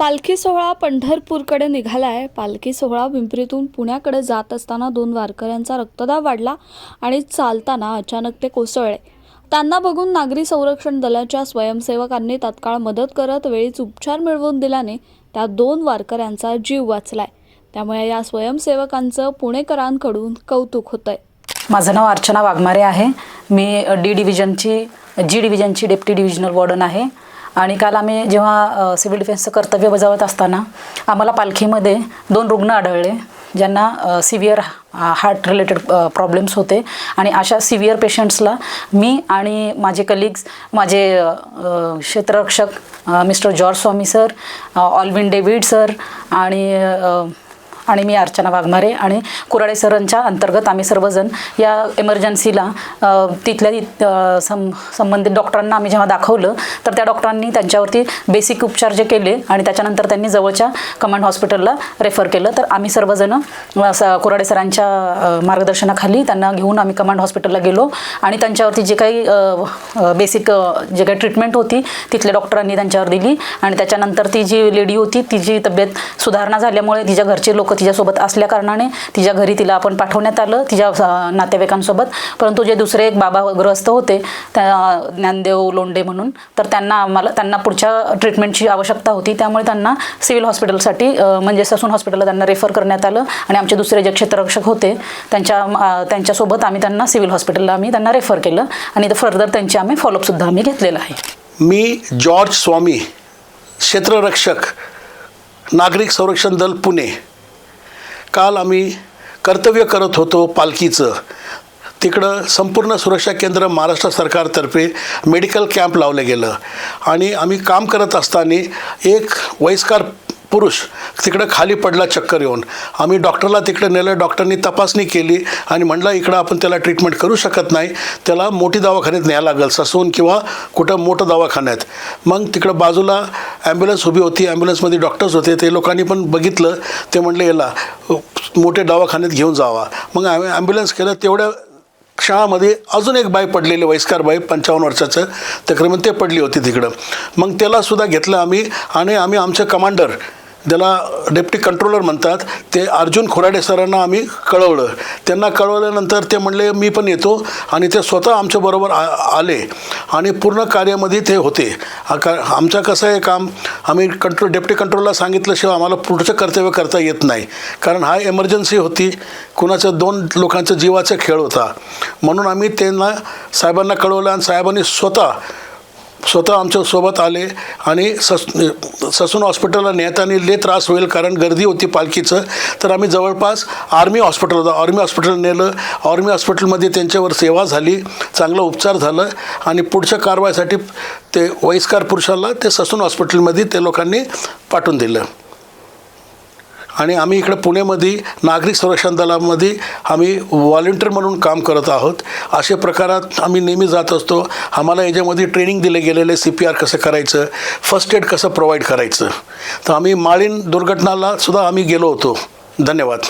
पालखी सोहळा पंढरपूरकडे निघालाय. पालखी सोहळा पिंपरीतून पुण्याकडे जात असताना दोन वारकऱ्यांचा रक्तदाब वाढला आणि चालताना अचानक ते कोसळले. त्यांना बघून नागरी संरक्षण दलाच्या स्वयंसेवकांनी तात्काळ मदत करत वेळीच उपचार मिळवून दिल्याने त्या दोन वारकऱ्यांचा जीव वाचलाय. त्यामुळे या स्वयंसेवकांचं पुणेकरांकडून कौतुक होतंय. माझं नाव अर्चना वाघमारे आहे. मी डी डिव्हिजनची जी डिव्हिजनची डेप्टी डिव्हिजनल वॉर्डन आहे. आणि काल आम्ही जेव्हा सिव्हिल डिफेन्सचं कर्तव्य बजावत असताना आम्हाला पालखीमध्ये दोन रुग्ण आढळले ज्यांना सिव्हिअर हार्ट रिलेटेड प्रॉब्लेम्स होते. आणि अशा सिव्हिअर पेशंट्सला मी आणि माझे कलिग्स माझे क्षेत्ररक्षक mister George Swami sir Alwin David sir आणि आणि मी अर्चना वाघमारे आणि कुराडे सरांच्या अंतर्गत आम्ही सर्वजण या एमर्जन्सीला तिथल्या सं संबंधित डॉक्टरांना आम्ही जेव्हा दाखवलं तर त्या डॉक्टरांनी त्यांच्यावरती बेसिक उपचार जे केले आणि त्याच्यानंतर त्यांनी जवळच्या कमांड हॉस्पिटलला रेफर केलं. तर आम्ही सर्वजण कुराडे सरांच्या मार्गदर्शनाखाली त्यांना घेऊन आम्ही कमांड हॉस्पिटलला गेलो आणि त्यांच्यावरती जे काही बेसिक जे काही ट्रीटमेंट होती तिथल्या डॉक्टरांनी त्यांच्यावर दिली आणि त्याच्यानंतर ती जी लेडी होती तिची तब्येत सुधारणा झाल्यामुळे तिच्या घरचे लोक तिच्यासोबत असल्याकारणाने तिच्या घरी तिला आपण पाठवण्यात आलं तिच्या नातेवाईकांसोबत. परंतु जे दुसरे एक बाबा ग्रस्त होते त्या ज्ञानदेव लोंडे म्हणून तर त्यांना आम्हाला त्यांना पुढच्या ट्रीटमेंटची आवश्यकता होती. त्यामुळे त्यांना सिव्हिल हॉस्पिटलसाठी म्हणजे ससून हॉस्पिटलला त्यांना रेफर करण्यात आलं आणि आमचे दुसरे जे क्षेत्ररक्षक होते त्यांच्या त्यांच्यासोबत आम्ही त्यांना सिव्हिल हॉस्पिटलला आम्ही त्यांना रेफर केलं आणि फर्दर त्यांची आम्ही फॉलोअपसुद्धा आम्ही घेतलेला आहे. मी जॉर्ज स्वामी क्षेत्ररक्षक नागरिक संरक्षण दल पुणे. काल आम्ही कर्तव्य करत होतो पालखीचं. तिकडं संपूर्ण सुरक्षा केंद्र महाराष्ट्र सरकारतर्फे मेडिकल कॅम्प लावलं गेलं. आणि आम्ही काम करत असताना एक वयस्कर पुरुष तिकडं खाली पडला चक्कर येऊन. आम्ही डॉक्टरला तिकडे नेलं डॉक्टरनी तपासणी केली आणि म्हणलं इकडं आपण त्याला ट्रीटमेंट करू शकत नाही. त्याला मोठी दवाखान्यात न्यायला लागेल ससून किंवा कुठं मोठं दवाखान्यात. मग तिकडं बाजूला ॲम्ब्युलन्स उभी होती. ॲम्ब्युलन्समध्ये डॉक्टर्स होते. ते लोकांनी पण बघितलं. ते म्हणले याला मोठे दवाखान्यात घेऊन जावा. मग आम्ही ॲम्ब्युलन्स केलं. तेवढ्या क्षणामध्ये अजून एक बाई पडलेली वयस्कर बाई पंचावन्न वर्षाचं. तक्रमण ते पडली होती तिकडं. मग त्यालासुद्धा घेतलं आम्ही आणि आम्ही आमचे कमांडर ज्याला डेप्टी कंट्रोलर म्हणतात ते अर्जुन खोराडे सरांना आम्ही कळवलं. त्यांना कळवल्यानंतर ते म्हणले मी पण येतो. आणि ते स्वतः आमच्याबरोबर आ आले. आणि पूर्ण कार्यामध्ये ते होते. का आमचं कसं आहे काम? आम्ही कंट्रोल डेप्टी कंट्रोलला सांगितल्याशिवाय आम्हाला पुढचं कर्तव्य करता येत नाही. कारण हा एमर्जन्सी होती. कुणाचं दोन लोकांचा जीवाचा खेळ होता. म्हणून आम्ही त्यांना साहेबांना कळवलं आणि साहेबांनी स्वतः स्वतः आमच्यासोबत आले आणि सस ससून हॉस्पिटलला नेताना लय त्रास होईल कारण गर्दी होती पालखीचं. तर आम्ही जवळपास आर्मी हॉस्पिटल होतं. आर्मी हॉस्पिटल नेलं. आर्मी हॉस्पिटलमध्ये त्यांच्यावर सेवा झाली. चांगला उपचार झालं. आणि पुढच्या कारवाईसाठी ते वयस्कार पुरुषाला ते ससून हॉस्पिटलमध्ये ते लोकांनी पाठवून दिलं. आणि आम्ही इकडे पुण्यामध्ये नागरिक संरक्षण दलामध्ये आम्ही व्हॉलेंटियर म्हणून काम करत आहोत. अशा प्रकारात आम्ही नेहमी जात असतो. आम्हाला याच्यामध्ये ट्रेनिंग दिले गेलेले सी पी आर कसं करायचं फर्स्ट एड कसं प्रोव्हाइड करायचं. तर आम्ही माळीन दुर्घटनाला सुद्धा आम्ही गेलो होतो. धन्यवाद.